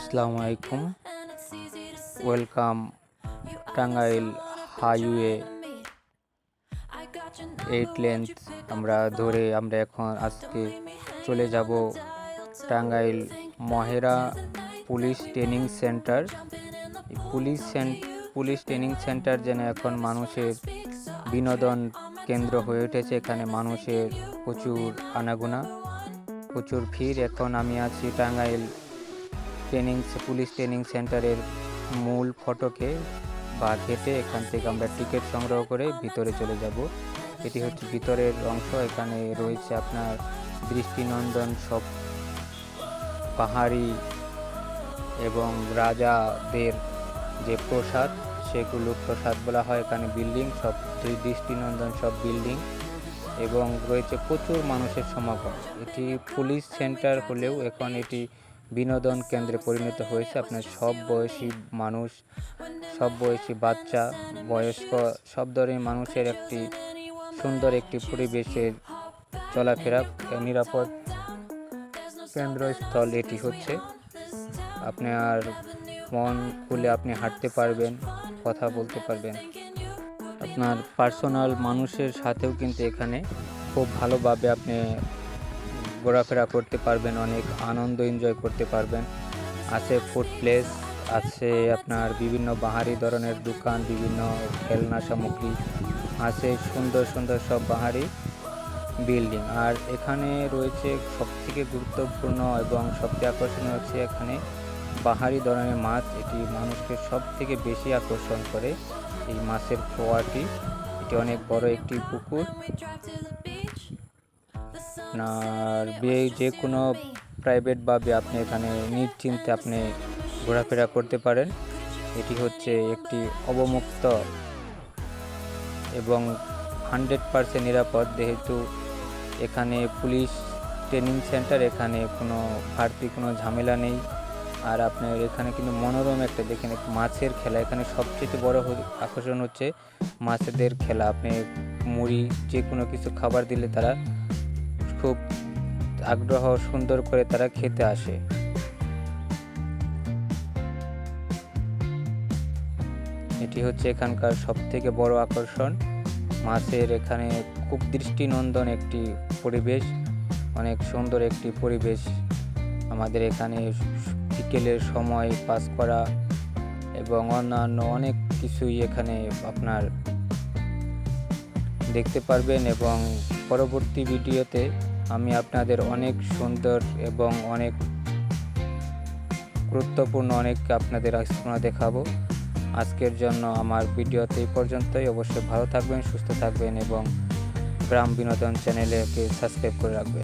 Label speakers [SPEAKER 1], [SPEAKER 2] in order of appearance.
[SPEAKER 1] আসসালামু আলাইকুম। Welcome Tangail highway eight length আমরা ধরে আমরা এখন আজকে চলে যাব Tangail Mohera police training centre police police training centre যেন এখন মানুষের বিনোদন কেন্দ্র হয়ে উঠেছে। এখানে মানুষের প্রচুর আনাগোনা, প্রচুর ভিড়। এখন আমি আছি টাঙ্গাইল ট্রেনিং পুলিশ ট্রেনিং সেন্টারের মূল ফটকে বা গেটে এখান থেকে আমরা টিকিট সংগ্রহ করে ভিতরে চলে যাব। এটি হচ্ছে ভিতরের অংশ, এখানে রয়েছে আপনার দৃষ্টিনন্দন সব পাহাড়ি এবং রাজাদের যে প্রসাদ, সেগুলো প্রসাদ বলা হয়। এখানে বিল্ডিং সব দৃষ্টিনন্দন সব বিল্ডিং এবং রয়েছে প্রচুর মানুষের সমাগম। এটি পুলিশ সেন্টার হলেও এখন এটি বিনোদন কেন্দ্রে পরিণত হয়েছে আপনার সব বয়সী মানুষ, সব বয়সী বাচ্চা, বয়স্ক, সব ধরনের মানুষের একটি সুন্দর একটি পরিবেশের চলাফেরা নিরাপদ কেন্দ্রস্থল এটি হচ্ছে। আপনার মন খুলে আপনি হাঁটতে পারবেন, কথা বলতে পারবেন। আপনার পার্সোনাল মানুষের সাথেও কিন্তু এখানে খুব ভালোভাবে আপনি ঘোরাফেরা করতে পারবেন, অনেক আনন্দ এনজয় করতে পারবেন। আছে ফুড প্লেস আছে আপনার বিভিন্ন বাহারি ধরনের দোকান, বিভিন্ন খেলনা সামগ্রী, আছে সুন্দর সুন্দর সব বাহারি বিল্ডিং আর এখানে রয়েছে সবথেকে গুরুত্বপূর্ণ এবং সবচেয়ে আকর্ষণীয় হচ্ছে এখানে বাহারি ধরনের মাছ। এটি মানুষকে সব থেকে বেশি আকর্ষণ করে এই মাছের খোয়াটি। এটি অনেক বড় একটি পুকুর। আপনার যে কোনো প্রাইভেটভাবে আপনি এখানে নিশ্চিন্তে আপনি ঘোরাফেরা করতে পারেন। এটি হচ্ছে একটি অবমুক্ত এবং হান্ড্রেড পারসেন্ট নিরাপদ, যেহেতু এখানে পুলিশ ট্রেনিং সেন্টার, এখানে কোনো বাড়তি কোনো ঝামেলা নেই। আর আপনার এখানে কিন্তু মনোরম একটা, দেখেন মাছের খেলা। এখানে সবচেয়ে বড় আকর্ষণ হচ্ছে মাছেদের খেলা। আপনি মুড়ি যে কোনো কিছু খাবার দিলে তারা খুব আগ্রহ সুন্দর করে তারা খেতে আসে। এটি হচ্ছে এখানকার সব থেকে বড় আকর্ষণ। মাছের এখানে খুব দৃষ্টিনন্দন একটি পরিবেশ, অনেক সুন্দর একটি পরিবেশ। আমাদের এখানে বিকেলের সময় পাস করা এবং অন্যান্য অনেক কিছুই এখানে আপনার দেখতে পারবেন এবং পরবর্তী ভিডিওতে আমি আপনাদের অনেক সুন্দর এবং অনেক গুরুত্বপূর্ণ অনেক আপনাদের আলোচনা দেখাবো। আজকের জন্য আমার ভিডিওতে এই পর্যন্তই। অবশ্যই ভালো থাকবেন, সুস্থ থাকবেন এবং গ্রাম বিনোদন চ্যানেলকে সাবস্ক্রাইব করে রাখবেন।